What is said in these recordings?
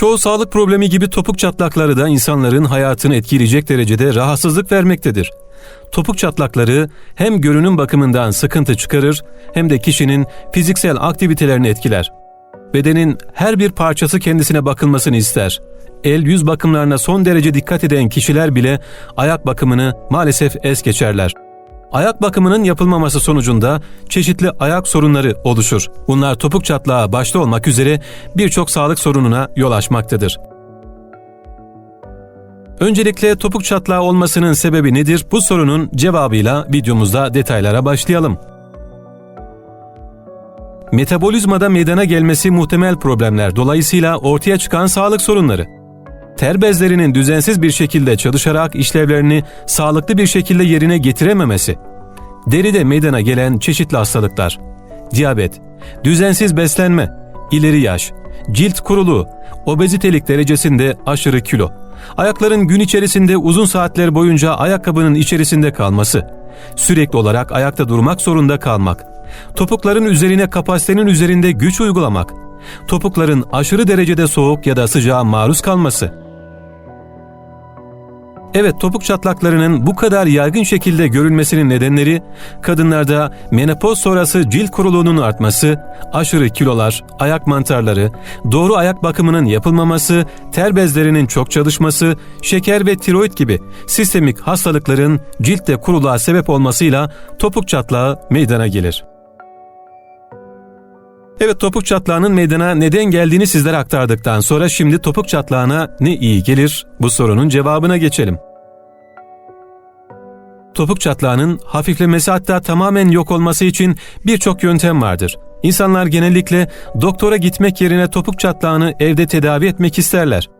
Çoğu sağlık problemi gibi topuk çatlakları da insanların hayatını etkileyecek derecede rahatsızlık vermektedir. Topuk çatlakları hem görünüm bakımından sıkıntı çıkarır hem de kişinin fiziksel aktivitelerini etkiler. Bedenin her bir parçası kendisine bakılmasını ister. El yüz bakımlarına son derece dikkat eden kişiler bile ayak bakımını maalesef es geçerler. Ayak bakımının yapılmaması sonucunda çeşitli ayak sorunları oluşur. Bunlar topuk çatlağı başta olmak üzere birçok sağlık sorununa yol açmaktadır. Öncelikle topuk çatlağı olmasının sebebi nedir? Bu sorunun cevabıyla videomuzda detaylara başlayalım. Metabolizmada meydana gelmesi muhtemel problemler dolayısıyla ortaya çıkan sağlık sorunları. Ter bezlerinin düzensiz bir şekilde çalışarak işlevlerini sağlıklı bir şekilde yerine getirememesi. Deride meydana gelen çeşitli hastalıklar. Diyabet, düzensiz beslenme, ileri yaş, cilt kuruluğu, obezitelik derecesinde aşırı kilo, ayakların gün içerisinde uzun saatler boyunca ayakkabının içerisinde kalması, sürekli olarak ayakta durmak zorunda kalmak, topukların üzerine kapasitenin üzerinde güç uygulamak, topukların aşırı derecede soğuk ya da sıcağa maruz kalması, Evet topuk çatlaklarının bu kadar yaygın şekilde görülmesinin nedenleri kadınlarda menopoz sonrası cilt kuruluğunun artması, aşırı kilolar, ayak mantarları, doğru ayak bakımının yapılmaması, ter bezlerinin çok çalışması, şeker ve tiroid gibi sistemik hastalıkların ciltte kuruluğa sebep olmasıyla topuk çatlağı meydana gelir. Evet topuk çatlağının meydana neden geldiğini sizlere aktardıktan sonra şimdi topuk çatlağına ne iyi gelir? Bu sorunun cevabına geçelim. Topuk çatlağının hafiflemesi hatta tamamen yok olması için birçok yöntem vardır. İnsanlar genellikle doktora gitmek yerine topuk çatlağını evde tedavi etmek isterler.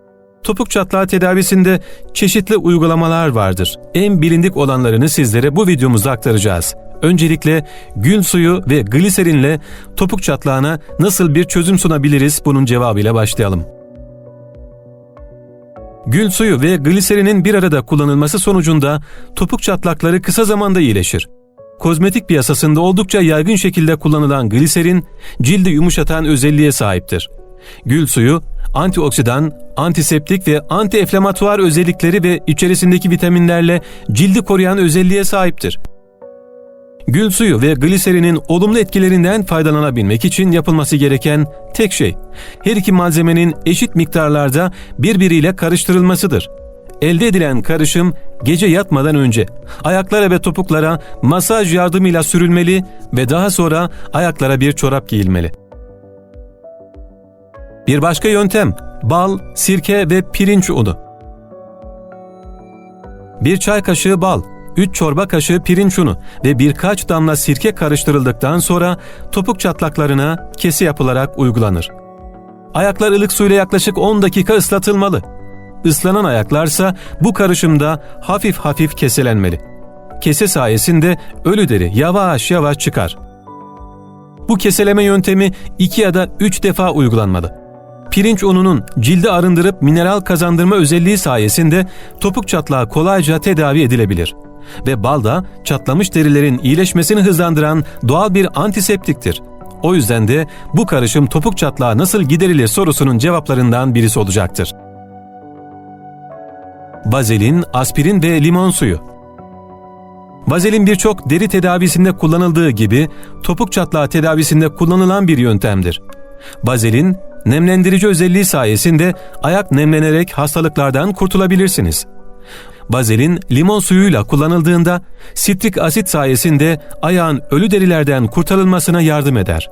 Topuk çatlağı tedavisinde çeşitli uygulamalar vardır. En bilindik olanlarını sizlere bu videomuzda aktaracağız. Öncelikle gül suyu ve gliserinle topuk çatlağına nasıl bir çözüm sunabiliriz bunun cevabıyla başlayalım. Gül suyu ve gliserinin bir arada kullanılması sonucunda topuk çatlakları kısa zamanda iyileşir. Kozmetik piyasasında oldukça yaygın şekilde kullanılan gliserin cildi yumuşatan özelliğe sahiptir. Gül suyu antioksidan, antiseptik ve antiinflamatuar özellikleri ve içerisindeki vitaminlerle cildi koruyan özelliğe sahiptir. Gül suyu ve gliserinin olumlu etkilerinden faydalanabilmek için yapılması gereken tek şey, her iki malzemenin eşit miktarlarda birbiriyle karıştırılmasıdır. Elde edilen karışım gece yatmadan önce ayaklara ve topuklara masaj yardımıyla sürülmeli ve daha sonra ayaklara bir çorap giyilmeli. Bir başka yöntem, bal, sirke ve pirinç unu. Bir çay kaşığı bal, 3 çorba kaşığı pirinç unu ve birkaç damla sirke karıştırıldıktan sonra topuk çatlaklarına kesi yapılarak uygulanır. Ayaklar ılık suyla yaklaşık 10 dakika ıslatılmalı. Islanan ayaklarsa bu karışımda hafif hafif keselenmeli. Kese sayesinde ölü deri yavaş yavaş çıkar. Bu keseleme yöntemi 2 ya da 3 defa uygulanmalı. Pirinç ununun cildi arındırıp mineral kazandırma özelliği sayesinde topuk çatlağı kolayca tedavi edilebilir ve bal da çatlamış derilerin iyileşmesini hızlandıran doğal bir antiseptiktir. O yüzden de bu karışım topuk çatlağı nasıl giderilir sorusunun cevaplarından birisi olacaktır. Vazelin, aspirin ve limon suyu Vazelin birçok deri tedavisinde kullanıldığı gibi topuk çatlağı tedavisinde kullanılan bir yöntemdir. Vazelin, nemlendirici özelliği sayesinde ayak nemlenerek hastalıklardan kurtulabilirsiniz. Bazelin limon suyuyla kullanıldığında sitrik asit sayesinde ayağın ölü derilerden kurtarılmasına yardım eder.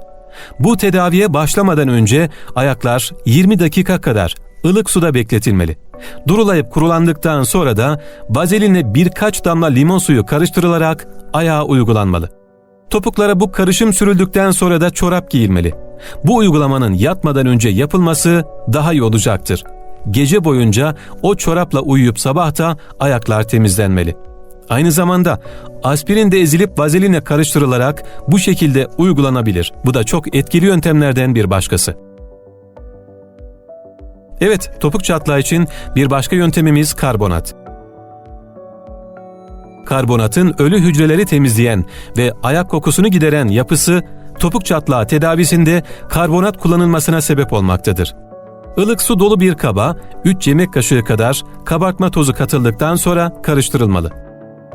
Bu tedaviye başlamadan önce ayaklar 20 dakika kadar ılık suda bekletilmeli. Durulayıp kurulandıktan sonra da bazelinle birkaç damla limon suyu karıştırılarak ayağa uygulanmalı. Topuklara bu karışım sürüldükten sonra da çorap giyilmeli. Bu uygulamanın yatmadan önce yapılması daha iyi olacaktır gece boyunca o çorapla uyuyup sabahta ayaklar temizlenmeli. Aynı zamanda aspirin de ezilip vazelinle karıştırılarak bu şekilde uygulanabilir. Bu da çok etkili yöntemlerden bir başkası. Evet, topuk çatlağı için bir başka yöntemimiz karbonat. Karbonatın ölü hücreleri temizleyen ve ayak kokusunu gideren yapısı topuk çatlağı tedavisinde karbonat kullanılmasına sebep olmaktadır. Ilık su dolu bir kaba 3 yemek kaşığı kadar kabartma tozu katıldıktan sonra karıştırılmalı.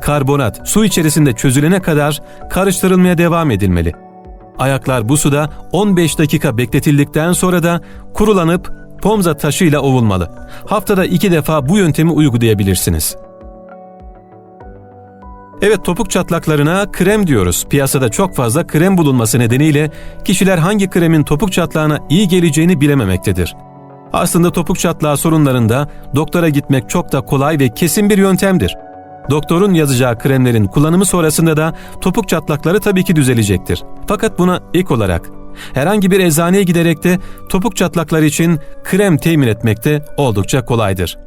Karbonat su içerisinde çözülene kadar karıştırılmaya devam edilmeli. Ayaklar bu suda 15 dakika bekletildikten sonra da kurulanıp pomza taşıyla ovulmalı. Haftada iki defa bu yöntemi uygulayabilirsiniz. Evet topuk çatlaklarına krem diyoruz. Piyasada çok fazla krem bulunması nedeniyle kişiler hangi kremin topuk çatlağına iyi geleceğini bilememektedir. Aslında topuk çatlağı sorunlarında doktora gitmek çok da kolay ve kesin bir yöntemdir. Doktorun yazacağı kremlerin kullanımı sonrasında da topuk çatlakları tabii ki düzelecektir. Fakat buna ek olarak herhangi bir eczaneye giderek de topuk çatlakları için krem temin etmek de oldukça kolaydır.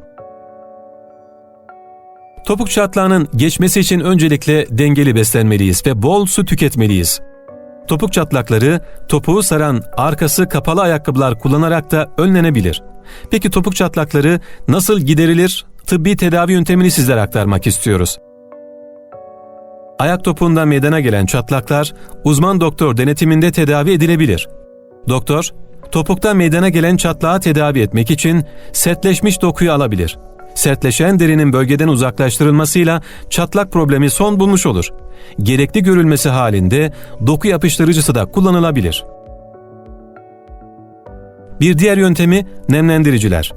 Topuk çatlağının geçmesi için öncelikle dengeli beslenmeliyiz ve bol su tüketmeliyiz. Topuk çatlakları topuğu saran arkası kapalı ayakkabılar kullanarak da önlenebilir. Peki topuk çatlakları nasıl giderilir? Tıbbi tedavi yöntemini sizlere aktarmak istiyoruz. Ayak topuğunda meydana gelen çatlaklar uzman doktor denetiminde tedavi edilebilir. Doktor, topukta meydana gelen çatlağı tedavi etmek için sertleşmiş dokuyu alabilir. Sertleşen derinin bölgeden uzaklaştırılmasıyla çatlak problemi son bulmuş olur. Gerekli görülmesi halinde doku yapıştırıcısı da kullanılabilir. Bir diğer yöntemi nemlendiriciler.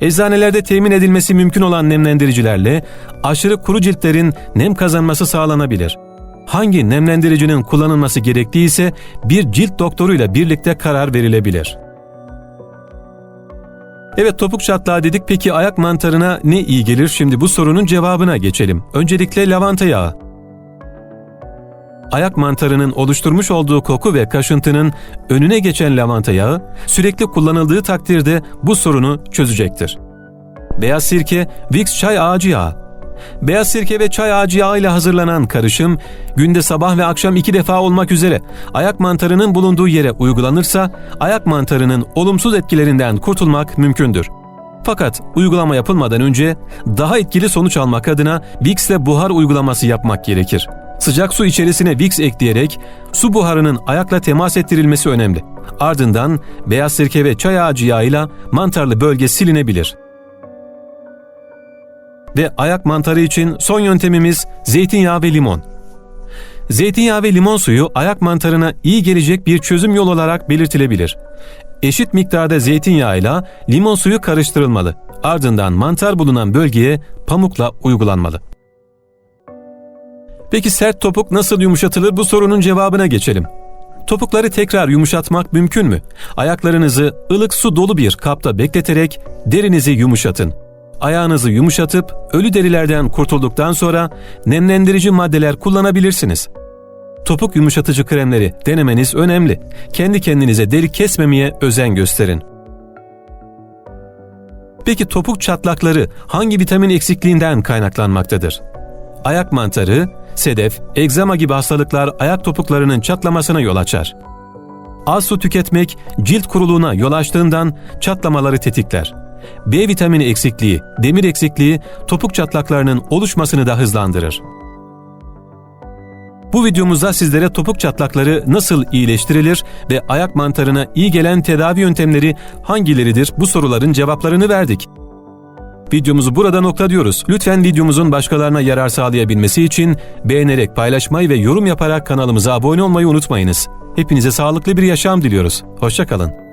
Eczanelerde temin edilmesi mümkün olan nemlendiricilerle aşırı kuru ciltlerin nem kazanması sağlanabilir. Hangi nemlendiricinin kullanılması gerektiği ise bir cilt doktoruyla birlikte karar verilebilir. Evet topuk çatlağı dedik peki ayak mantarına ne iyi gelir? Şimdi bu sorunun cevabına geçelim. Öncelikle lavanta yağı. Ayak mantarının oluşturmuş olduğu koku ve kaşıntının önüne geçen lavanta yağı sürekli kullanıldığı takdirde bu sorunu çözecektir. Beyaz sirke, Vicks çay ağacı yağı. Beyaz sirke ve çay ağacı yağı ile hazırlanan karışım günde sabah ve akşam iki defa olmak üzere ayak mantarının bulunduğu yere uygulanırsa ayak mantarının olumsuz etkilerinden kurtulmak mümkündür. Fakat uygulama yapılmadan önce daha etkili sonuç almak adına Vicks ile buhar uygulaması yapmak gerekir. Sıcak su içerisine Vicks ekleyerek su buharının ayakla temas ettirilmesi önemli. Ardından beyaz sirke ve çay ağacı yağıyla mantarlı bölge silinebilir. Ve ayak mantarı için son yöntemimiz zeytinyağı ve limon. Zeytinyağı ve limon suyu ayak mantarına iyi gelecek bir çözüm yolu olarak belirtilebilir. Eşit miktarda zeytinyağıyla limon suyu karıştırılmalı. Ardından mantar bulunan bölgeye pamukla uygulanmalı. Peki sert topuk nasıl yumuşatılır bu sorunun cevabına geçelim. Topukları tekrar yumuşatmak mümkün mü? Ayaklarınızı ılık su dolu bir kapta bekleterek derinizi yumuşatın. Ayağınızı yumuşatıp ölü derilerden kurtulduktan sonra nemlendirici maddeler kullanabilirsiniz. Topuk yumuşatıcı kremleri denemeniz önemli. Kendi kendinize deri kesmemeye özen gösterin. Peki topuk çatlakları hangi vitamin eksikliğinden kaynaklanmaktadır? Ayak mantarı, sedef, egzama gibi hastalıklar ayak topuklarının çatlamasına yol açar. Az su tüketmek cilt kuruluğuna yol açtığından çatlamaları tetikler. B vitamini eksikliği, demir eksikliği topuk çatlaklarının oluşmasını da hızlandırır. Bu videomuzda sizlere topuk çatlakları nasıl iyileştirilir ve ayak mantarına iyi gelen tedavi yöntemleri hangileridir bu soruların cevaplarını verdik. Videomuzu burada noktalıyoruz. Lütfen videomuzun başkalarına yarar sağlayabilmesi için beğenerek paylaşmayı ve yorum yaparak kanalımıza abone olmayı unutmayınız. Hepinize sağlıklı bir yaşam diliyoruz. Hoşçakalın.